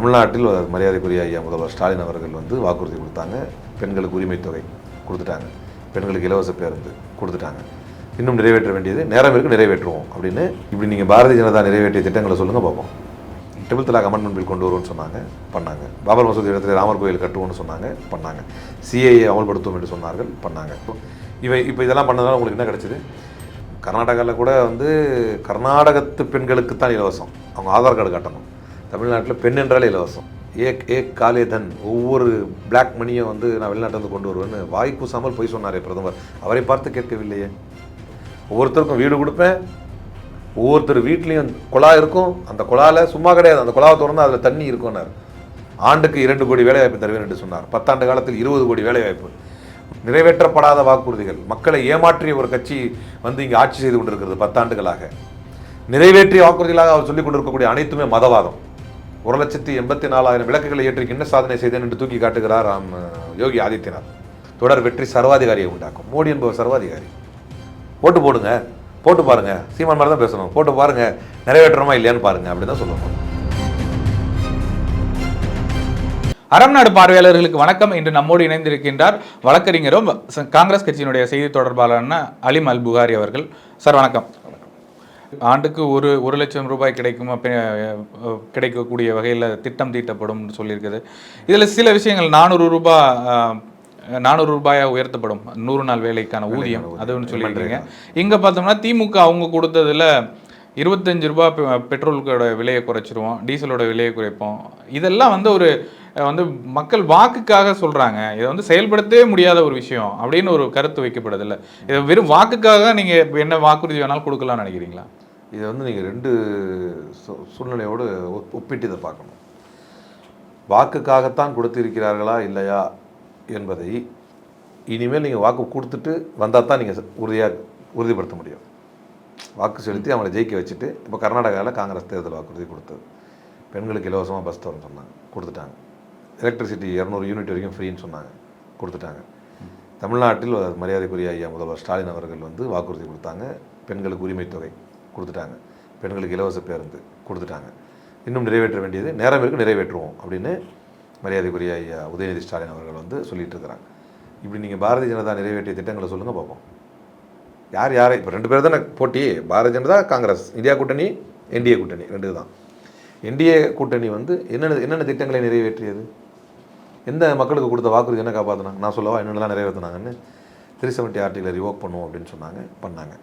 தமிழ்நாட்டில் மரியாதைக்குரிய ஐயா முதல்வர் ஸ்டாலின் அவர்கள் வந்து வாக்குறுதி கொடுத்தாங்க. பெண்களுக்கு உரிமை தொகை கொடுத்துட்டாங்க. பெண்களுக்கு இலவச பேருந்து கொடுத்துட்டாங்க. இன்னும் நிறைவேற்ற வேண்டியது நேரம் இருக்கு நிறைவேற்றுவோம் அப்படின்னு இப்படி நீங்கள் பாரதிய ஜனதா நிறைவேற்றிய திட்டங்களை சொல்லுங்கள் பார்ப்போம். ட்ரிபிள் தலாக் அமெண்ட்மெண்ட் பில் கொண்டு வருவோம்னு சொன்னாங்க பண்ணாங்க. பாபர் மசூதி இடத்துல ராமர் கோயில் கட்டுவோம்னு சொன்னாங்க பண்ணாங்க. சிஏஏ அமல்படுத்துவோம் என்று சொன்னார்கள் பண்ணாங்க. இவை இப்போ இதெல்லாம் பண்ணதால உங்களுக்கு என்ன கிடைச்சிது? கர்நாடகாவில் கூட வந்து கர்நாடகத்து பெண்களுக்கு தான் இலவசம். அவங்க ஆதார் கார்டு காட்டணும். தமிழ்நாட்டில் பெண் என்றாலே இலவசம். ஏக் ஏக் காலே தன் ஒவ்வொரு பிளாக் மணியை வந்து நான் வெளிநாட்டிலிருந்து கொண்டு வருவேன்னு வாய் கூசாமல் போய் சொன்னாரே பிரதமர். அவரை பார்த்து கேட்கவில்லையே. ஒவ்வொருத்தருக்கும் வீடு கொடுப்பேன். ஒவ்வொருத்தர் வீட்லேயும் குழா இருக்கும். அந்த குழாவில் சும்மா கிடையாது. அந்த குழாவை திறந்து அதில் தண்ணி இருக்கும்னார். ஆண்டுக்கு இரண்டு கோடி வேலைவாய்ப்பு தருவேன் என்று சொன்னார். பத்தாண்டு காலத்தில் இருபது கோடி வேலைவாய்ப்பு. நிறைவேற்றப்படாத வாக்குறுதிகள். மக்களை ஏமாற்றிய ஒரு கட்சி வந்து இங்கே ஆட்சி செய்து கொண்டிருக்கிறது பத்தாண்டுகளாக. நிறைவேற்றிய வாக்குறுதிகளாக அவர் சொல்லிக் கொண்டிருக்கக்கூடிய அனைத்துமே மதவாதம். ஒரு லட்சத்தி எண்பத்தி நாலாயிரம் விளக்குகளை ஏற்றி என்ன சாதனை செய்தேன் என்று தூக்கி காட்டுகிறார் ராம் யோகி ஆதித்யநாத். தொடர் வெற்றி சர்வாதிகாரியை உண்டாக்கும். மோடி என்பவர் சர்வாதிகாரி. போட்டு போடுங்க போட்டு பாருங்க. சீமான் மாதிரி தான் பேசணும். போட்டு பாருங்க நிறைவேற்றணுமா இல்லையான்னு பாருங்க அப்படின்னு தான் சொல்லணும் அறம்நாடு பார்வையாளர்களுக்கு வணக்கம். இன்று நம்மோடு இணைந்திருக்கின்றார் வழக்கறிஞரும் காங்கிரஸ் கட்சியினுடைய செய்தி தொடர்பாளரான அலிம் அல் புகாரி அவர்கள். சார் வணக்கம். ஆண்டுக்கு ஒரு ஒரு லட்சம் ரூபாய் கிடைக்கும் கிடைக்கக்கூடிய வகையில் திட்டம் தீட்டப்படும் சொல்லியிருக்குது. இதில் சில விஷயங்கள் நானூறு ரூபாய் நானூறு ரூபாயா உயர்த்தப்படும். நூறு நாள் வேலைக்கான ஊதியம். அது ஒன்று சொல்லியிருக்கீங்க. இங்கே பார்த்தோம்னா திமுக அவங்க கொடுத்ததுல இருபத்தஞ்சு ரூபாய் பெட்ரோலுக்கோட விலையை குறைச்சிருவோம் டீசலோட விலையை குறைப்போம். இதெல்லாம் வந்து ஒரு வந்து மக்கள் வாக்குக்காக சொல்கிறாங்க இதை வந்து செயல்படுத்தவே முடியாத ஒரு விஷயம் அப்படின்னு ஒரு கருத்து வைக்கப்படுதில்ல. இதை வெறும் வாக்குக்காக நீங்கள் என்ன வாக்குறுதி வேணாலும் கொடுக்கலாம்னு நினைக்கிறீங்களா? இதை வந்து நீங்கள் ரெண்டு சூழ்நிலையோடு ஒப்- ஒப்பிட்டு இதை பார்க்கணும். வாக்குக்காகத்தான் கொடுத்திருக்கிறார்களா இல்லையா என்பதை இனிமேல் நீங்கள் வாக்கு கொடுத்துட்டு வந்தால் தான் நீங்கள் உறுதியாக உறுதிப்படுத்த முடியும். வாக்கு செலுத்தி அவங்களை ஜெயிக்க வச்சுட்டு இப்போ கர்நாடகாவில் காங்கிரஸ் தேர்தல் வாக்குறுதி கொடுத்தது. பெண்களுக்கு இலவசமாக பஸ் தரணும்னு சொன்னாங்க. கொடுத்துட்டாங்க. எலக்ட்ரிசிட்டி இரநூறு யூனிட் வரைக்கும் ஃப்ரீன்னு சொன்னாங்க. கொடுத்துட்டாங்க. தமிழ்நாட்டில் மரியாதைக்குரிய ஐயா முதல்வர் ஸ்டாலின் அவர்கள் வந்து வாக்குறுதி கொடுத்தாங்க. பெண்களுக்கு உரிமை தொகை கொடுத்துட்டாங்க. பெண்களுக்கு இலவச பேருந்து கொடுத்துட்டாங்க. இன்னும் நிறைவேற்ற வேண்டியது நேரம் இருக்கு நிறைவேற்றுவோம் அப்படின்னு மரியாதைக்குரிய ஐயா உதயநிதி ஸ்டாலின் அவர்கள் வந்து சொல்லிட்டு இருக்கிறாங்க. இப்படி நீங்கள் பாரதிய ஜனதா நிறைவேற்றிய திட்டங்களை சொல்லுங்கள் பார்ப்போம். யார் யாரை? இப்போ ரெண்டு பேர் தானே போட்டி. பாரதிய ஜனதா காங்கிரஸ். இந்தியா கூட்டணி என்டிஏ கூட்டணி. ரெண்டு தான் என்டிஏ கூட்டணி வந்து என்னென்ன என்னென்ன திட்டங்களை நிறைவேற்றியது? எந்த மக்களுக்கு கொடுத்த வாக்குறுதி என்ன காப்பாற்றினாங்க நான் சொல்லவா? என்னென்னலாம் நிறைவேற்றினாங்கன்னு த்ரீ செவன்ட்டி ஆர்டிகளை ரிவோக் பண்ணுவோம் அப்படின்னு சொன்னாங்க பண்ணாங்க.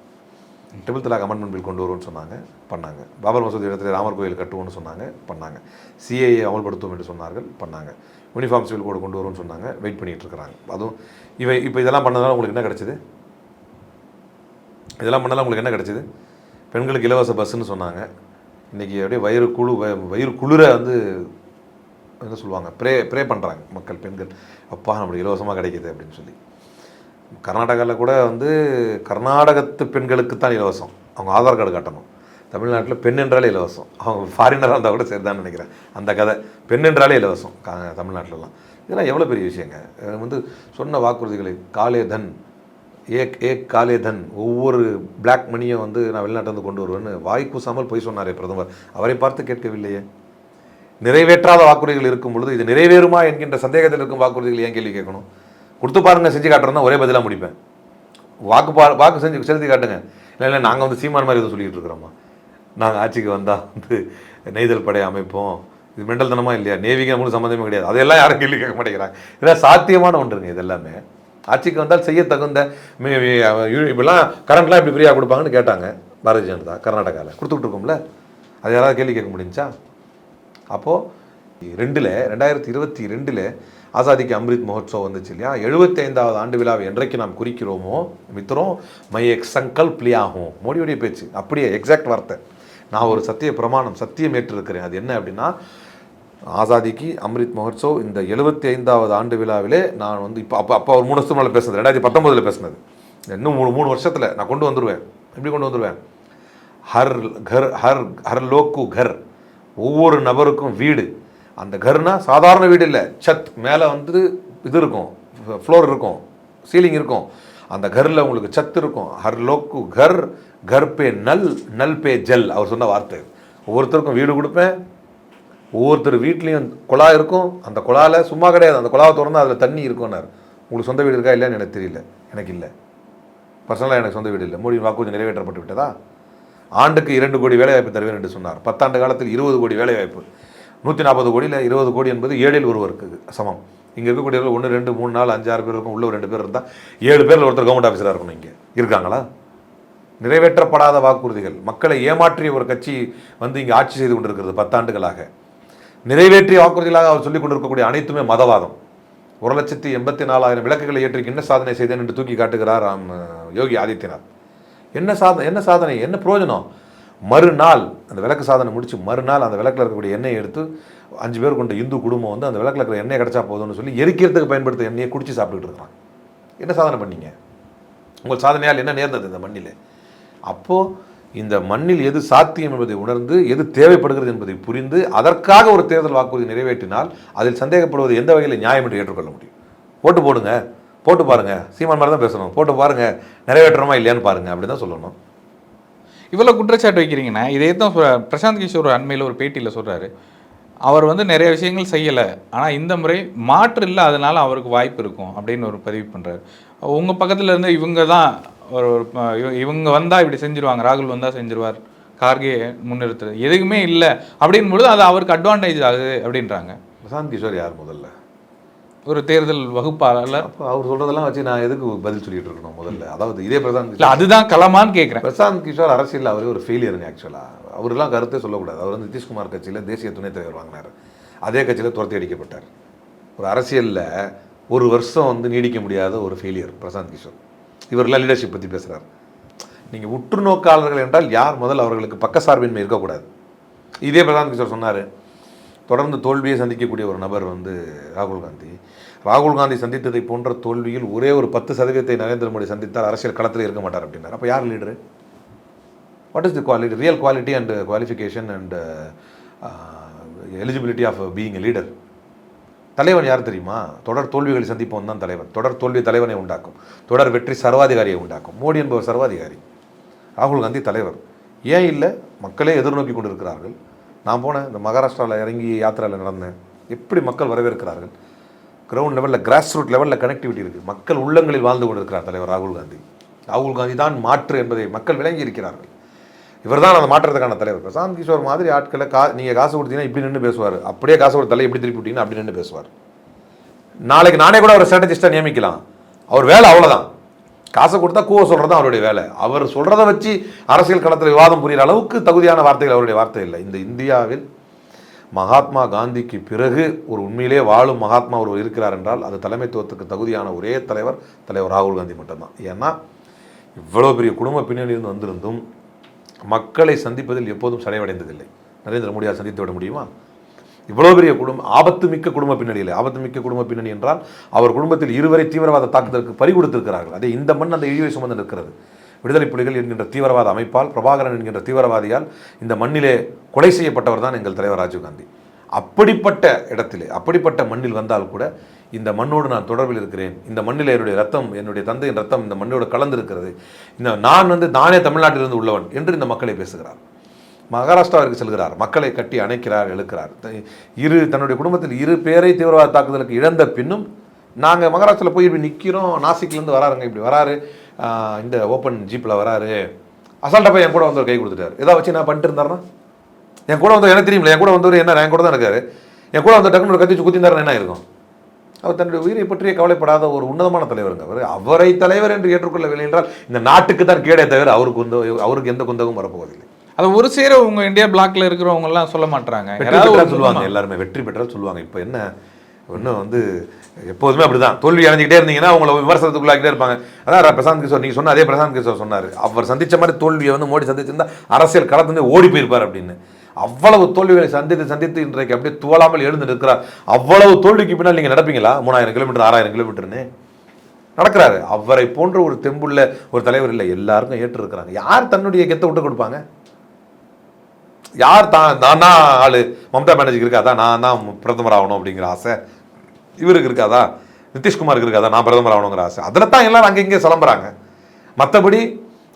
ட்ரிபிள் தலாக் அமெண்ட்மெண்ட் பில் கொண்டு வருவோம்னு சொன்னாங்க பண்ணாங்க. பாபர் மசூதி இடத்துல ராமர் கோயில் கட்டுவோம்னு சொன்னாங்க பண்ணாங்க. சிஏஏ அமல்படுத்துவோம் என்று சொன்னார்கள் பண்ணாங்க. யூனிஃபார்ம் சிவில் கோடு கொண்டு வருவோம்னு சொன்னாங்க வெயிட் பண்ணிகிட்டு இருக்கிறாங்க. அதுவும் இவை இப்போ இதெல்லாம் பண்ணதால் உங்களுக்கு என்ன கிடைச்சிது? இதெல்லாம் பண்ணலாம் உங்களுக்கு என்ன கிடச்சிது? பெண்களுக்கு இலவச பஸ்ஸுன்னு சொன்னாங்க. இன்றைக்கி அப்படியே வயிறு குழு வயிறு குளிர வந்து என்ன சொல்லுவாங்க? ப்ரே ப்ரே பண்ணுறாங்க மக்கள் பெண்கள். அப்பா நம்மளுக்கு இலவசமாக கிடைக்கிது அப்படின்னு சொல்லி. கர்நாடகாவில் கூட வந்து கர்நாடகத்து பெண்களுக்கு தான் இலவசம். அவங்க ஆதார் கார்டு காட்டணும். தமிழ்நாட்டில் பெண் என்றாலே இலவசம். அவங்க ஃபாரினராக இருந்தால் கூட சரிதான்னு நினைக்கிறேன். அந்த கதை. பெண் என்றாலே இலவசம். கா தமிழ்நாட்டிலலாம். இதெல்லாம் எவ்வளோ பெரிய விஷயங்க? வந்து சொன்ன வாக்குறுதிகளை காலே தன். ஏக் ஏக் காலே தன். ஒவ்வொரு பிளாக் மணியை வந்து நான் வெளிநாட்டிலேருந்து கொண்டு வருவேன்னு வாய் கூசாமல் போய் சொன்னாரே பிரதமர். அவரை பார்த்து கேட்கவில்லையே. நிறைவேற்றாத வாக்குறுதிகள் இருக்கும் பொழுது இது நிறைவேறுமா என்கின்ற சந்தேகத்தில் இருக்கும் வாக்குறுதிகள் ஏன் கேள்வி கேட்கணும்? கொடுத்து பாருங்க செஞ்சு காட்டுறதுனா ஒரே பதிலாக முடிப்பேன். வாக்கு பா வாக்கு செஞ்சு செலுத்தி காட்டுங்க. இல்லை இல்லை நாங்கள் வந்து சீமான் மாதிரி எதுவும் சொல்லிட்டு இருக்கிறோமா? நாங்கள் ஆட்சிக்கு வந்தால் வந்து நெய்தல் படை அமைப்போம். இது மெண்டல் தனமாக இல்லையா? நேவிக்கு நம்மளுக்கு சம்மந்தமே கிடையாது. அதெல்லாம் யாரும் கேள்வி கேட்க மாட்டேங்கிறாங்க. இதெல்லாம் சாத்தியமான ஒன்றுங்க இது எல்லாமே. ஆட்சிக்கு வந்தால் செய்ய தகுந்த மே- இப்படிலாம் கரண்ட்லாம் இப்படி ஃப்ரீயாக கொடுப்பாங்கன்னு கேட்டாங்க. பாரதிய ஜனதா கர்நாடகாவில் கொடுத்துக்கிட்டு இருக்கோம்ல. அது யாராவது கேள்வி கேட்க முடிஞ்சா? அப்போது ரெண்டில் ரெண்டாயிரத்தி இருபத்தி ரெண்டில் ஆசாதிக்கு அம்ரித் மஹோத்சவ் வந்துச்சு இல்லையா? எழுபத்தி ஐந்தாவது ஆண்டு விழாவை என்றைக்கு நாம் குறிக்கிறோமோ மித்திரம் மை எக் சங்கல்ப் லியாகும் மோடியுடைய பேச்சு. அப்படியே எக்ஸாக்ட் வார்த்தை. நான் ஒரு சத்திய பிரமாணம் சத்தியம் ஏற்றிருக்கிறேன். அது என்ன அப்படின்னா ஆசாதிக்கு அம்ரித் மஹோத்சவ் இந்த எழுபத்தி ஐந்தாவது ஆண்டு விழாவிலே நான் வந்து இப்போ அப்போ அப்போ ஒரு மூணு வருஷத்துக்கு மேலே பேசுனது. ரெண்டாயிரத்தி பத்தொம்போதில் பேசுனது. இன்னும் மூணு மூணு வருஷத்தில் நான் கொண்டு வந்துடுவேன் எப்படி கொண்டு வந்துடுவேன் ஹர் கர் ஹர் ஹர் லோக்கு கர். ஒவ்வொரு நபருக்கும் வீடு. அந்த கர்னா சாதாரண வீடு இல்லை. சத் மேலே வந்து இது இருக்கும். ஃப்ளோர் இருக்கும். சீலிங் இருக்கும். அந்த கரில் உங்களுக்கு சத்து இருக்கும். ஹர் லோக்கு கர் கர் பே நல் நல் பே ஜல். அவர் சொன்ன வார்த்தை. ஒவ்வொருத்தருக்கும் வீடு கொடுப்பேன். ஒவ்வொருத்தர் வீட்லேயும் குழா இருக்கும். அந்த குழாவில் சும்மா கிடையாது. அந்த குழாவை திறந்து அதில் தண்ணி இருக்கும்னார். உங்களுக்கு சொந்த வீடு இருக்கா இல்லைன்னு எனக்கு தெரியல. எனக்கு இல்லை. பர்சனலாக எனக்கு சொந்த வீடு இல்லை. மோடி வாக்குறுதி நிறைவேற்றப்பட்டு விட்டதா? ஆண்டுக்கு இரண்டு கோடி வேலைவாய்ப்பு தருவேன் என்று சொன்னார். பத்தாண்டு காலத்தில் இருபது கோடி வேலைவாய்ப்பு. நூற்றி நாற்பது கோடியில் இருபது கோடி என்பது ஏழில் ஒருவருக்கு சமம். இங்கே இருக்கக்கூடியவர்கள் ஒன்று ரெண்டு மூணு நாலு அஞ்சு ஆறு பேர் இருக்கும். உள்ள ரெண்டு பேர் இருந்தால் ஏழு பேரில் ஒருத்தர் கவர்மெண்ட் ஆஃபீஸராக இருக்கணும் இங்கே. இருக்காங்களா? நிறைவேற்றப்படாத வாக்குறுதிகள். மக்களை ஏமாற்றிய ஒரு கட்சி வந்து இங்கே ஆட்சி செய்து கொண்டிருக்கிறது பத்தாண்டுகளாக. நிறைவேற்றிய வாக்குறுதிகளாக அவர் சொல்லிக் கொண்டிருக்கக்கூடிய அனைத்துமே மதவாதம். ஒரு லட்சத்தி எண்பத்தி நாலாயிரம் விளக்குகளை ஏற்றி என்ன சாதனை செய்தேன் என்று தூக்கி காட்டுகிறார் யோகி ஆதித்யநாத். என்ன சாதனை என்ன சாதனை என்ன பிரயோஜனம் மறுநாள் அந்த விளக்கு சாதனை முடித்து மறுநாள் அந்த விளக்கில் இருக்கக்கூடிய எண்ணெயை எடுத்து அஞ்சு பேர் கொண்ட இந்து குடும்பம் வந்து அந்த விளக்கில் இருக்கிற எண்ணெய் கிடச்சா போதும்னு சொல்லி எரிக்கிறதுக்கு பயன்படுத்த எண்ணெயை குடிச்சு சாப்பிட்டுட்டு இருக்கிறான். என்ன சாதனை பண்ணீங்க? உங்கள் சாதனையால் என்ன நேர்ந்தது இந்த மண்ணில்? அப்போது இந்த மண்ணில் எது சாத்தியம் என்பதை உணர்ந்து எது தேவைப்படுகிறது என்பதை புரிந்து அதற்காக ஒரு தேர்தல் வாக்குறுதி நிறைவேற்றினால் அதில் சந்தேகப்படுவது எந்த வகையில் நியாயம் என்று ஏற்றுக்கொள்ள முடியும். ஓட்டு போடுங்க. போட்டு பாருங்க. சீமான் மாதிரி தான் பேசணும். போட்டு பாருங்க. நிறைவேற்றணுமா இல்லையான்னு பாருங்க. அப்படி தான் சொல்லணும். இவ்வளோ குற்றச்சாட்டு வைக்கிறீங்கன்னா இதே தான் பிரசாந்த் கிஷோர் அண்மையில் ஒரு பேட்டியில் சொல்றாரு. அவர் வந்து நிறைய விஷயங்கள் செய்யலை. ஆனால் இந்த முறை மாற்று இல்லை அதனால அவருக்கு வாய்ப்பு இருக்கும் அப்படின்னு ஒரு பதிவு பண்ணுறாரு உங்கள் பக்கத்தில் இருந்து இவங்க தான் ஒரு இவங்க வந்தால் இப்படி செஞ்சிருவாங்க. ராகுல் வந்தால் செஞ்சிருவார். கார்கே முன்னிறுத்துறது. எதுவுமே இல்லை. அப்படின் பொழுது அது அவருக்கு அட்வான்டேஜ் ஆகுது அப்படின்றாங்க. பிரசாந்த் கிஷோர் யார் முதல்ல? ஒரு தேர்தல் வகுப்பாளர் அவர் சொல்றதெல்லாம் வச்சு நான் எதுக்கு பதில் சொல்லிட்டு இருக்கணும் முதல்ல? அதாவது இதே பிரசாந்த் இல்லை அதுதான் களமான்னு கேட்குறேன் பிரசாந்த் கிஷோர் அரசியல் அவரே ஒரு ஃபெயிலியருங்க ஆக்சுவலாக அவரெல்லாம் கருத்தே சொல்லக்கூடாது. அவர் வந்து நிதிஷ்குமார் கட்சியில் தேசிய துணைத் தலைவர் வாங்கினார். அதே கட்சியில் துரத்தி அடிக்கப்பட்டார். ஒரு அரசியலில் ஒரு வருஷம் வந்து நீடிக்க முடியாத ஒரு ஃபெயிலியர் பிரசாந்த் கிஷோர். இவரெல்லாம் லீடர்ஷிப் பற்றி பேசுகிறார் நீங்கள் உற்று நோக்காளர்கள் என்றால் யார் முதல் அவர்களுக்கு பக்கசார்பின்மை இருக்கக்கூடாது? இதே பிரசாந்த் கிஷோர் சொன்னார். தொடர்ந்து தோல்வியை சந்திக்கக்கூடிய ஒரு நபர் வந்து ராகுல் காந்தி. ராகுல் காந்தி சந்தித்ததை போன்ற தோல்வியில் ஒரே ஒரு பத்து சதவீதத்தை நரேந்திர மோடி சந்தித்தால் அரசியல் களத்தில் இருக்க மாட்டார் அப்படின்னார். அப்போ யார் leader what is the quality real quality and qualification and eligibility of being a leader தலைவன் யார் தெரியுமா? தொடர் தோல்விகளை சந்திப்போம் தான் தலைவன். தொடர் தோல்வி தலைவனை உண்டாக்கும். தொடர் வெற்றி சர்வாதிகாரியை உண்டாக்கும். மோடி என்பவர் சர்வாதிகாரி. ராகுல் காந்தி தலைவர். ஏன் இல்லை? மக்களே எதிர்நோக்கி கொண்டிருக்கிறார்கள். நான் போனேன் இந்த மகாராஷ்டிராவில் இறங்கி யாத்திரையில் நடந்தேன். எப்படி மக்கள் வரவேற்கிறார்கள்? கிரவுண்ட் லெவலில் கிராஸ் ரூட் லெவலில் கனெக்டிவிட்டி இருக்குது மக்கள் உள்ளங்களில் வாழ்ந்து கொண்டிருக்கிறார் தலைவர் ராகுல் காந்தி. ராகுல் காந்தி தான் மாற்று என்பதை மக்கள் விளங்கி இருக்கிறார்கள். இவர்தான் அந்த மாற்றத்துக்கான தலைவர். பிரசாந்த் கிஷோர் மாதிரி ஆட்களை கா நீங்கள் காசு கொடுத்தீங்கன்னா இப்படி நின்று பேசுவார். அப்படியே காசு கொடுத்தாலே எப்படி திருப்பி விட்டீங்கன்னா அப்படி நின்று பேசுவார். நாளைக்கு நானே கூட ஒரு ஸ்ட்ராட்டஜிஸ்ட்டாக நியமிக்கலாம். அவர் வேலை அவ்வளோதான் காசை கொடுத்தா கூவ சொல்கிறது தான் அவருடைய வேலை. அவர் சொல்கிறத வச்சு அரசியல் களத்தில் விவாதம் புரிகிற அளவுக்கு தகுதியான வார்த்தைகள் அவருடைய வார்த்தை இல்லை. இந்த இந்தியாவில் மகாத்மா காந்திக்கு பிறகு ஒரு உண்மையிலே வாழும் மகாத்மா ஒருவர் இருக்கிறார் என்றால் அது தலைமைத்துவத்துக்கு தகுதியான ஒரே தலைவர் தலைவர் ராகுல் காந்தி மட்டும்தான். ஏன்னா இவ்வளோ பெரிய குடும்ப பின்னணியிலிருந்து வந்திருந்தும் மக்களை சந்திப்பதில் எப்போதும் சடைவடைந்ததில்லை. நரேந்திர மோடியால் சந்தித்து விட முடியுமா? இவ்வளோ பெரிய குடும்ப ஆபத்து மிக்க குடும்ப பின்னணியில் ஆபத்து மிக்க குடும்ப பின்னணி என்றால் அவர் குடும்பத்தில் இருவரை தீவிரவாத தாக்குதலுக்கு பறி கொடுத்திருக்கிறார்கள். அதே இந்த மண் அந்த இழிவை சுமந்து நிற்கிறது. விடுதலை புலிகள் என்கின்ற தீவிரவாத அமைப்பால் பிரபாகரன் என்கின்ற தீவிரவாதியால் இந்த மண்ணிலே கொலை செய்யப்பட்டவர் தான் எங்கள் தலைவர் ராஜீவ்காந்தி அப்படிப்பட்ட இடத்திலே அப்படிப்பட்ட மண்ணில் வந்தால் கூட இந்த மண்ணோடு நான் தொடர்பில் இருக்கிறேன். இந்த மண்ணில் என்னுடைய ரத்தம் என்னுடைய தந்தையின் ரத்தம் இந்த மண்ணோடு கலந்திருக்கிறது. இந்த நான் வந்து நானே தமிழ்நாட்டிலிருந்து உள்ளவன் என்று இந்த மக்களை பேசுகிறார் மகாராஷ்டிராவிற்கு செல்கிறார். மக்களை கட்டி அணைக்கிறார் எழுக்கிறார் த- இரு தன்னுடைய குடும்பத்தில் இரு பேரை தீவிரவாத தாக்குதலுக்கு இழந்த பின்னும் நாங்கள் மகாராஷ்டிராவில் போய் இப்படி நிற்கிறோம் நாசிக்லேருந்து வராருங்க இப்படி வராரு. இந்த ஓப்பன் ஜீப்பில் வராரு. அசால்ட்டாக போய் என் கூட வந்தவர் கை கொடுத்துட்டார். எதாவது வச்சு நான் பண்ணிட்டு இருந்தாருன்னா என் கூட வந்தவர் எனக்கு தெரியுமில்ல? என் கூட வந்தவர் என்ன என் கூட தான் இருக்காரு. என் கூட வந்து டக்குனு கத்திச்சு கத்தி வச்சு என்ன இருக்கும் அவர் தன்னுடைய உயிரை பற்றியே கவலைப்படாத ஒரு உன்னதமான தலைவருங்க அவர். அவரை தலைவர் என்று ஏற்றுக்கொள்ளவில்லை என்றால் இந்த நாட்டுக்கு தான் கேடே தவிர அவருக்கு குந்த அவருக்கு எந்த குந்தகம் வரப்போவதில்லை. அது ஒரு சேர உங்க இந்தியா பிளாக்ல இருக்கிறவங்க எல்லாம் சொல்ல மாட்டாங்க சொல்லுவாங்க எல்லாருமே வெற்றி பெற்றால் சொல்லுவாங்க. இப்போ என்ன இன்னும் வந்து எப்போதுமே அப்படிதான். தோல்வி அடைஞ்சிக்கிட்டே இருந்தீங்கன்னா உங்களை விமர்சனத்துக்குள்ளாக்கிட்டே இருப்பாங்க. அதான் பிரசாந்த் கிஷோர் நீங்க சொன்ன அதே பிரசாந்த் கிஷோர் சொன்னார். அவர் சந்திச்ச மாதிரி தோல்வியை வந்து மோடி சந்திச்சிருந்தா அரசியல் களத்துலேருந்து ஓடி போயிருப்பார் அப்படின்னு. அவ்வளவு தோல்விகளை சந்தித்து சந்தித்து இன்றைக்கு அப்படியே துவளாமல் எழுந்து நிற்கிறார். அவ்வளவு தோல்விக்கு பின்னால் நீங்கள் நடப்பீங்களா? மூணாயிரம் கிலோமீட்டர் ஆறாயிரம் கிலோமீட்டர்னு. நடக்கிறாரு. அவரை போன்ற ஒரு தெம்புள்ள ஒரு தலைவர் இல்லை. எல்லாருக்கும் ஏற்று இருக்கிறாங்க யார் தன்னுடைய கெத்தை விட்டு கொடுப்பாங்க? யார் தான் நான் தான் ஆளு. மம்தா பானர்ஜிக்கு இருக்காதா? நான் தான் பிரதமர் ஆகணும் அப்படிங்கிற ஆசை. இவருக்கு இருக்காதா? நிதிஷ்குமாருக்கு இருக்காதா? நான் பிரதமர் ஆகணுங்கிற ஆசை. அதில் தான் எல்லாரும் அங்கே இங்கே சிலம்புறாங்க. மற்றபடி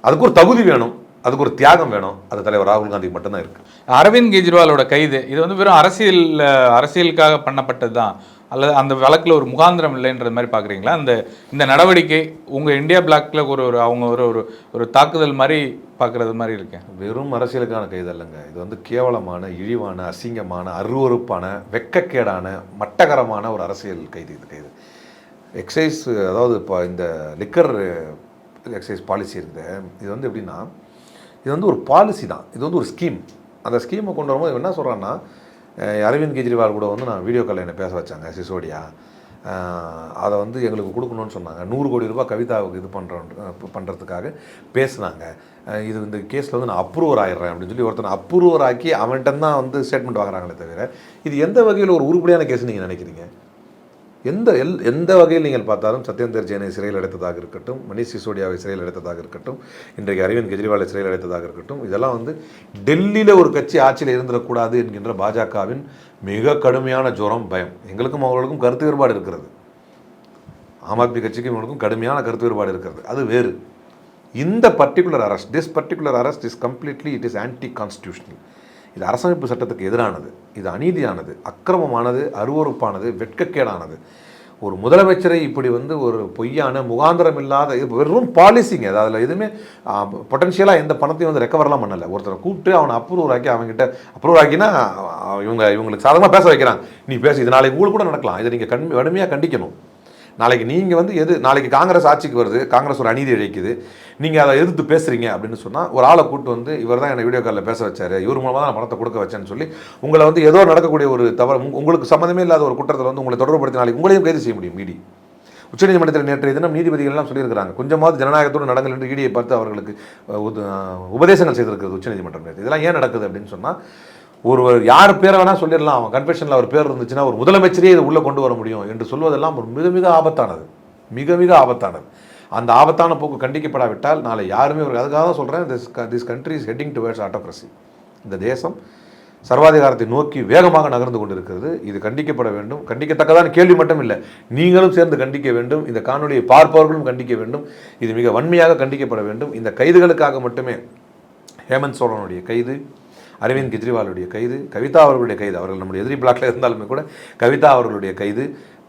அதுக்கு ஒரு தகுதி வேணும். அதுக்கு ஒரு தியாகம் வேணும். அது தலைவர் ராகுல் காந்திக்கு மட்டும்தான் இருக்குது அரவிந்த் கெஜ்ரிவாலோட கைது. இது வந்து வெறும் அரசியல் அரசியலுக்காக பண்ணப்பட்டது தான் அல்லது அந்த வழக்கில் ஒரு முகாந்திரம் இல்லைன்றது மாதிரி பார்க்குறீங்களா? அந்த இந்த நடவடிக்கை உங்கள் இந்தியா பிளாக்ல ஒரு ஒரு அவங்க ஒரு ஒரு ஒரு தாக்குதல் மாதிரி பார்க்குறது மாதிரி இருக்கேன் வெறும் அரசியலுக்கான கைதல்லங்க. இது வந்து கேவலமான இழிவான அசிங்கமான அருவருப்பான வெக்கக்கேடான மட்டகரமான ஒரு அரசியல் கைது இது கைது எக்ஸைஸ் அதாவது இப்போ இந்த லிக்கர் எக்ஸைஸ் பாலிசி இருக்குது. இது வந்து எப்படின்னா இது வந்து ஒரு பாலிசி தான். இது வந்து ஒரு ஸ்கீம். அந்த ஸ்கீமை கொண்டு வரும்போது என்ன சொல்கிறான்னா அரவிந்த் கெஜ்ரிவால் கூட வந்து நான் வீடியோ காலில் என்னை பேச வச்சாங்க சிசோடியா. அதை வந்து எங்களுக்கு கொடுக்கணும்னு சொன்னாங்க. நூறு கோடி ரூபாய் கவிதாவுக்கு இது பண்ணுற பண்ணுறதுக்காக பேசுனாங்க. இது இந்த கேஸில் வந்து நான் அப்ரூவர் ஆயிடுறேன் அப்படின்னு சொல்லி ஒருத்தனை அப்ரூவர் ஆக்கி அவன்கிட்ட தான் வந்து ஸ்டேட்மெண்ட் வாங்குறாங்களே தவிர இது எந்த வகையில் ஒரு உருப்படியான கேஸ் நீங்கள் நினைக்கிறீங்க? எந்த எல் எந்த வகையில் நீங்கள் பார்த்தாலும் சத்யேந்தர் ஜெயினை சிறையில் அடைத்ததாக இருக்கட்டும் மணிஷ் சிசோடியாவை சிறையில் அடைத்ததாக இருக்கட்டும் இன்றைக்கு அரவிந்த் கெஜ்ரிவாலை சிறையில் அடைத்ததாக இருக்கட்டும் இதெல்லாம் வந்து டெல்லியில் ஒரு கட்சி ஆட்சியில் இருந்துடக்கூடாது என்கின்ற பாஜகவின் மிக கடுமையான ஜுரம் பயம். எங்களுக்கும் அவர்களுக்கும் கருத்து வேறுபாடு இருக்கிறது. ஆம் ஆத்மி கட்சிக்கும் இவங்களுக்கும் கடுமையான கருத்து வேறுபாடு இருக்கிறது. அது வேறு. இந்த particular arrest this particular arrest is completely it is anti constitutional இது அரசமைப்பு சட்டத்துக்கு எதிரானது இது அநீதியானது அக்கிரமமானது அருவறுப்பானது வெட்கக்கேடானது. ஒரு முதலமைச்சரை இப்படி வந்து ஒரு பொய்யான முகாந்திரம் இல்லாத இது வெறும் பாலிசிங்க அது அதில் எதுவுமே பொட்டன்ஷியலாக எந்த பணத்தையும் வந்து ரெக்கவர்லாம் பண்ணலை. ஒருத்தரை கூப்பிட்டு அவனை அப்ரூவ் ஆக்கி அவங்ககிட்ட அப்ரூவ் ஆக்கினா இவங்க இவங்களுக்கு சாதகமாக பேச வைக்கிறாங்க. நீ பேச இது நாளைக்கு உங்களுக்கு கூட நடக்கலாம். இதை நீங்கள் கண் கடுமையாக கண்டிக்கணும். நாளைக்கு நீங்கள் வந்து எது நாளைக்கு காங்கிரஸ் ஆட்சிக்கு வருது காங்கிரஸ் ஒரு அநீதி இழைக்குது நீங்கள் அதை எதிர்த்து பேசுறீங்க அப்படின்னு சொன்னால் ஒரு ஆளை கூப்பிட்டு வந்து இவர் தான் என்னை வீடியோ காலில் பேச வச்சார். இவர் மூலமாக தான் நான் பணத்தை கொடுக்க வச்சேன்னு சொல்லி உங்களை வந்து ஏதோ நடக்கக்கூடிய ஒரு தவறு உங்களுக்கு சம்மந்தமே இல்லாத ஒரு குற்றத்தில் வந்து உங்களை தொடர்புபடுத்தி நாளைக்கு உங்களையும் கைது செய்ய முடியும் மீடி உச்சநீதிமன்றத்தில் நேற்றைய தினம் நீதிபதிகள்லாம் சொல்லியிருக்கிறாங்க. கொஞ்சமாவது ஜனநாயகத்தோடு நடங்கள் என்று ஈடியை பார்த்து அவர்களுக்கு உத- உபதேசங்கள் செய்திருக்கிறது உச்சநீதிமன்றம் இதெல்லாம் ஏன் நடக்குது அப்படின்னு சொன்னால் ஒருவர் யார் பேரை வேணால் சொல்லிடலாம். அவன் கன்ஃபெஷனில் அவர் பேர் இருந்துச்சுன்னா ஒரு முதலமைச்சரே இதை உள்ளே கொண்டு வர முடியும் என்று சொல்வதெல்லாம் ஒரு மிக மிக ஆபத்தானது. மிக மிக ஆபத்தானது. அந்த ஆபத்தான போக்கு கண்டிக்கப்படாவிட்டால் நாளை யாருமே ஒரு அதுக்காக தான் சொல்கிறேன் this this country is heading towards autocracy இந்த தேசம் சர்வாதிகாரத்தை நோக்கி வேகமாக நகர்ந்து கொண்டிருக்கிறது. இது கண்டிக்கப்பட வேண்டும். கண்டிக்கத்தக்கதான கேள்வி மட்டும் இல்லை. நீங்களும் சேர்ந்து கண்டிக்க வேண்டும். இந்த காணொலியை பார்ப்பவர்களும் கண்டிக்க வேண்டும். இது மிக வன்மையாக கண்டிக்கப்பட வேண்டும். இந்த கைதுகளுக்காக மட்டுமே ஹேமந்த் சோழனுடைய கைது அரவிந்த் கெஜ்ரிவாலுடைய கைது கவிதா அவர்களுடைய கைது அவர்கள் நம்முடைய எதிரி பிளாக்ல இருந்தாலுமே கூட கவிதா அவர்களுடைய கைது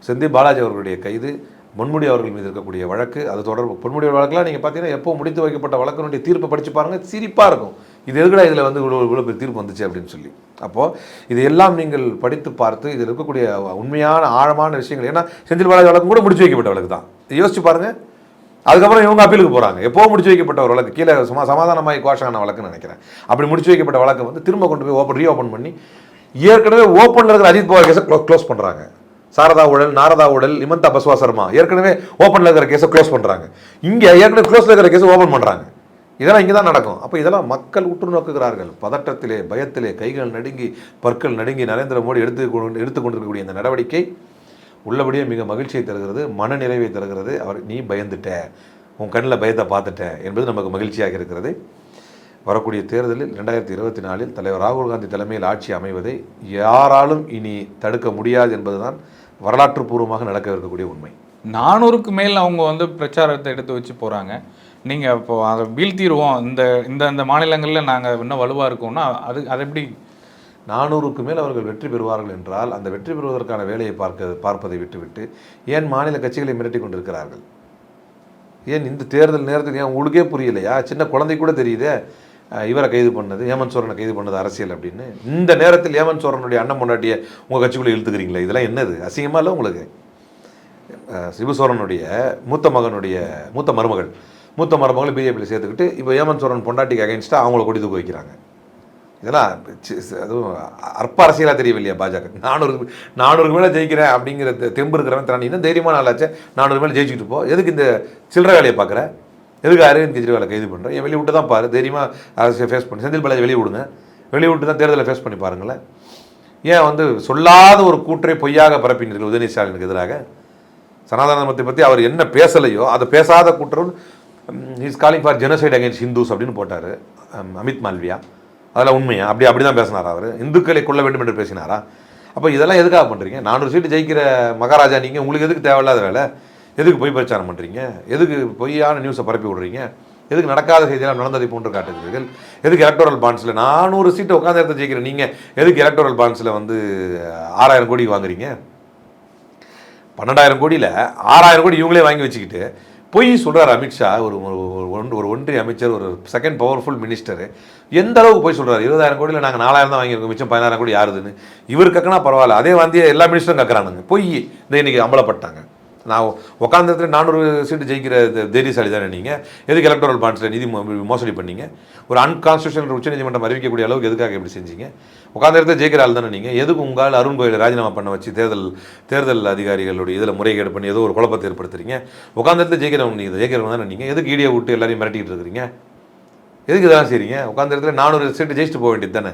செந்தில் பாலாஜி அவர்களுடைய கைது பொன்முடி அவர்கள் மீது இருக்கக்கூடிய வழக்கு அது தொடர்பு பொன்முடி வழக்கெலாம் நீங்கள் பார்த்தீங்கன்னா எப்போ முடித்து வைக்கப்பட்ட வழக்கினுடைய தீர்ப்பை படித்து பாருங்க சிரிப்பாக இருக்கும். இது எதுக்குடா இதில் வந்து இவ்வளோ இவ்வளோ பெரிய தீர்ப்பு வந்துச்சு அப்படின்னு சொல்லி. அப்போது இது எல்லாம் நீங்கள் படித்து பார்த்து இதில் இருக்கக்கூடிய உண்மையான ஆழமான விஷயங்கள் ஏன்னா செந்தில் பாலாஜி வழக்கம் கூட முடிச்சு வைக்கப்பட்ட வழக்கு தான். யோசிச்சு பாருங்கள் அதுக்கப்புறம் இவங்க அப்பீலுக்கு போகிறாங்க எப்போ முடிச்சு வைக்கப்பட்ட ஒரு வழக்கு? கீழே சும்மா சமாதானமாய் கோஷான வழக்குன்னு நினைக்கிறேன். அப்படி முடிச்சு வைக்கப்பட்ட வழக்கை வந்து திரும்ப கொண்டு போய் ஓப்பன் ரீஓப்பன் பண்ணி ஏற்கனவே ஓப்பனில் இருக்கிற அஜித் பவார் கேஸை க்ளோஸ் பண்ணுறாங்க சாரதா ஊழல் நாரதா ஊழல் இமந்தா பஸ்வா சர்மா ஏற்கனவே ஓப்பனில் இருக்கிற கேஸை க்ளோஸ் பண்ணுறாங்க இங்கே ஏற்கனவே க்ளோஸில் இருக்கிற கேஸை ஓப்பன் பண்ணுறாங்க இதெல்லாம் இங்கே தான் நடக்கும். அப்போ இதெல்லாம் மக்கள் உற்று நோக்குகிறார்கள் பதட்டத்திலே பயத்திலே கைகள் நடுங்கி பற்கள் நடுங்கி நரேந்திர மோடி எடுத்து கொண்டு எடுத்துக்கொண்டிருக்கக்கூடிய இந்த நடவடிக்கை உள்ளபடியே மிக மகிழ்ச்சியை தருகிறது மனநிறைவை தருகிறது. அவர் நீ பயந்துட்ட. உன் கண்ணில் பயத்தை பார்த்துட்ட. என்பது நமக்கு மகிழ்ச்சியாக இருக்கிறது. வரக்கூடிய தேர்தலில் ரெண்டாயிரத்தி இருபத்தி நாலில் தலைவர் ராகுல் காந்தி தலைமையில் ஆட்சி அமைவதை யாராலும் இனி தடுக்க முடியாது என்பதுதான் வரலாற்று பூர்வமாக நடக்க இருக்கக்கூடிய உண்மை. நானூறுக்கு மேல் அவங்க வந்து பிரச்சாரத்தை எடுத்து வச்சு போகிறாங்க நீங்கள் இப்போ அதை வீழ்த்திடுவோம். இந்த இந்த இந்த மாநிலங்களில் நாங்கள் இன்னும் வலுவாக இருக்கோம்னா அது அதை எப்படி நானூறுக்கு மேல் அவர்கள் வெற்றி பெறுவார்கள் என்றால் அந்த வெற்றி பெறுவதற்கான வேலையை பார்க்க பார்ப்பதை விட்டுவிட்டு ஏன் மாநில கட்சிகளை மிரட்டி கொண்டிருக்கிறார்கள்? ஏன் இந்த தேர்தல் நேரத்தில் ஏன் உங்களுக்கே புரியலையா? சின்ன குழந்தை கூட தெரியுதே. இவரை கைது பண்ணது ஹேமந்த் சோரனை கைது பண்ணது அரசியல் அப்படின்னு. இந்த நேரத்தில் ஹேமந்த் சோரனுடைய அண்ணன் பொண்டாட்டியை உங்கள் கட்சிக்குள்ளே இழுத்துக்கிறீங்களே? இதெல்லாம் என்னது? அசிங்கமாக இல்லை உங்களுக்கு? சிவசோரனுடைய சிபுசோரனுடைய மூத்த மகனுடைய மூத்த மருமகள் மூத்த மருமகளை பிஜேபியில் சேர்த்துக்கிட்டு இப்போ ஹேமந்த் சோரன் பொண்டாட்டிக்கு அகைன்ஸ்டாக அவங்கள கொடி தூக்கி வைக்கிறாங்க. இதெல்லாம் அதுவும் அற்ப அரசியலாக தெரியவில்லையா பாஜக? நானூறு நானூறுக்கு மேலே ஜெயிக்கிறேன் அப்படிங்கிற தெம்பு இருக்கிறவன் தரான் இன்னும் தைரியமான ஆளாச்சு நானூறு மேலே ஜெயிச்சுட்டு போ. எதுக்கு இந்த சில்லற வேலையை பார்க்குற? எதுக்கு அரவிந்த் கெஜ்ரிவாலை கைது பண்ணுறேன் என் வெளியே விட்டு தான் பாரு. தைரியமாக அரசியல் ஃபேஸ் பண்ணி. செந்தில் பாலாஜி வெளியே விடுங்க. வெளியிட்டு தான் தேர்தலை ஃபேஸ் பண்ணி பாருங்களேன். ஏன் வந்து சொல்லாத ஒரு கூற்றை பொய்யாக பரப்பினீர்கள் உதயநிதி ஸ்டாலினுக்கு எதிராக? சனாதன தர்மத்தை பற்றி அவர் என்ன பேசலையோ அதை பேசாத கூற்றம் is calling for genocide against Hindus அப்படின்னு போட்டார் அமித் மால்வியா. அதெல்லாம் உண்மையா? அப்படி அப்படி தான் பேசினாரா அவர்? இந்துக்களை கொள்ள வேண்டும் என்று பேசினாரா? அப்போ இதெல்லாம் எதுக்காக பண்ணுறீங்க நானூறு சீட்டு ஜெயிக்கிற மகாராஜா நீங்கள் உங்களுக்கு எதுக்கு தேவையில்லாத வேலை? எதுக்கு பொய் பிரச்சாரம் பண்ணுறீங்க எதுக்கு பொய்யான நியூஸை பரப்பி விடுறீங்க? எதுக்கு நடக்காத செய்தியெல்லாம் நடந்ததை போன்று காட்டுகிறீர்கள்? எதுக்கு எலக்டோரல் பாண்ட்ஸில் நானூறு சீட்டு உட்காந்து இடத்த ஜெயிக்கிற நீங்கள் எதுக்கு எலக்டோரல் பாண்ட்ஸில் வந்து ஆறாயிரம் கோடி வாங்குறீங்க? பன்னெண்டாயிரம் கோடியில் ஆறாயிரம் கோடி இவங்களே வாங்கி வச்சுக்கிட்டு பொய் சொல்கிறார் அமித்ஷா ஒரு ஒரு ஒன்- ஒரு ஒன்றிய அமைச்சர் ஒரு செகண்ட் பவர்ஃபுல் மினிஸ்டர் எந்த அளவுக்கு போய் சொல்கிறார் இருபதாயிரம் கோடியில் நாங்கள் நாலாயிரம் தான் வாங்கியிருக்கோம் மிச்சம் பதினாயிரம் கோடி யாருதுன்னு. இவர் கக்கனா பரவாயில்ல அதே வந்து எல்லா மினிஸ்டரும் கக்குறானுங்க பொய் இந்த இன்றைக்கி அம்பலப்பட்டாங்க. நான் உட்காந்த இடத்துல நானூறு சீட்டு ஜெயிக்கிற தைரியசாலி தானே நீங்கள் எதுக்கு எலக்ட்ரல் பாண்ட்ஸில் நிதி மோசடி பண்ணீங்க? ஒரு அன்கான்ஸ்டியூஷனல் உச்சநீதிமன்றம் அறிவிக்கக்கூடிய அளவுக்கு எதுக்காக இப்படி செஞ்சீங்க? உட்காந்த இடத்துல ஜெயிக்கிற ஆள் தானே நீங்கள் எதுக்கு உங்கள் அருண் கோயில் ராஜினாமா பண்ண வச்சு தேர்தல் தேர்தல் அதிகாரிகளுடைய இதில் முறைகேடு பண்ணி ஏதோ ஒரு குழப்பத்தை ஏற்படுத்துறீங்க? உட்காந்த இடத்துல ஜெயிக்கிறவங்க நீங்கள் ஜெயிக்கிறவங்க தானே நீங்கள் எதுக்கு ஈடியை விட்டு எல்லாரையும் மிரட்டிட்டு இருக்கிறீங்க? எதுக்கு இதெல்லாம் செய்கிறீங்க உட்காந்த இடத்துல நானூறு சீட்டு ஜெயிச்சுட்டு போக வேண்டியது தானே?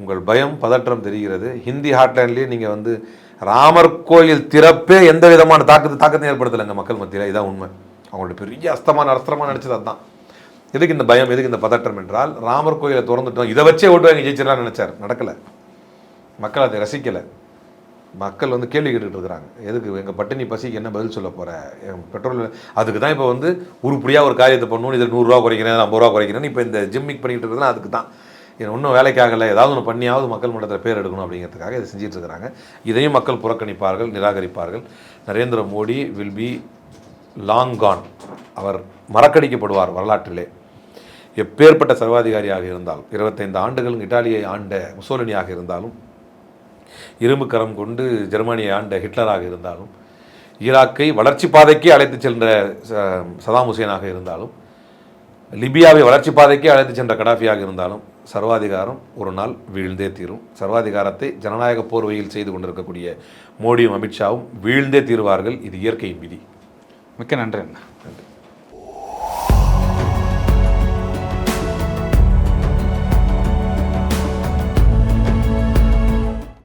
உங்கள் பயம் பதற்றம் தெரிகிறது. ஹிந்தி ஹாட்லைன்லேயே நீங்கள் வந்து ராமர் கோயில் திறப்பே எந்த விதமான தாக்கத்து தாக்கத்தை ஏற்படுத்தலைங்க மக்கள் மத்தியில். இதான் உண்மை. அவங்களோட பெரிய அஸ்தமான அஸ்திரமாக நினச்சது அதுதான் எதுக்கு இந்த பயம் எதுக்கு இந்த பதற்றம் என்றால் ராமர் கோயிலை திறந்துட்டோம். இதை வச்சே ஓட்டு வாங்கி ஜெயிச்சிடலாம்னு நினச்சார். நடக்கலை. மக்கள் அதை ரசிக்கலை. மக்கள் வந்து கேள்வி கேட்டுட்டு இருக்கிறாங்க. எதுக்கு எங்கள் பட்டினி பசிக்கு என்ன பதில் சொல்ல போகிற பெட்ரோல் அதுக்கு தான் இப்போ வந்து உருப்படியாக ஒரு காரியத்தை பண்ணணும் இதில் நூறுரூவா குறைக்கிறேன் ஐம்பது ரூபா குறைக்கிறேன்னு இப்போ இந்த ஜிம்மிக் பண்ணிக்கிட்டு இருக்கிறதுலாம் அதுக்கு தான். இன்னும் வேலைக்காகல ஏதாவது ஒன்று பண்ணியாவது மக்கள் மன்றத்தில் பேர் எடுக்கணும் அப்படிங்கிறதுக்காக இதை செஞ்சிட்டு இருக்கிறாங்க இதையும் மக்கள் புறக்கணிப்பார்கள் நிராகரிப்பார்கள். Narendra Modi will be long gone அவர் மறக்கடிக்கப்படுவார் வரலாற்றிலே. எப்பேற்பட்ட சர்வாதிகாரியாக இருந்தாலும் இருபத்தைந்து ஆண்டுகள் இட்டாலியை ஆண்ட முசோலினியாக இருந்தாலும் இரும்பு கரம் கொண்டு ஜெர்மனியை ஆண்ட ஹிட்லராக இருந்தாலும் ஈராக்கை வளர்ச்சி பாதைக்கே அழைத்து சென்ற ச- சதாம் ஹுசேனாக இருந்தாலும் லிபியாவை வளர்ச்சி பாதைக்கே அழைத்து சென்ற கடாஃபியாக இருந்தாலும் சர்வாதிகாரம் ஒரு நாள் வீழ்ந்தே தீரும். சர்வாதிகாரத்தை ஜனநாயக போர்வையில் செய்து கொண்டிருக்கக்கூடிய மோடியும் அமித்ஷாவும் வீழ்ந்தே தீருவார்கள். இது இயற்கையின் விதி. மிக்க நன்றி நன்றி.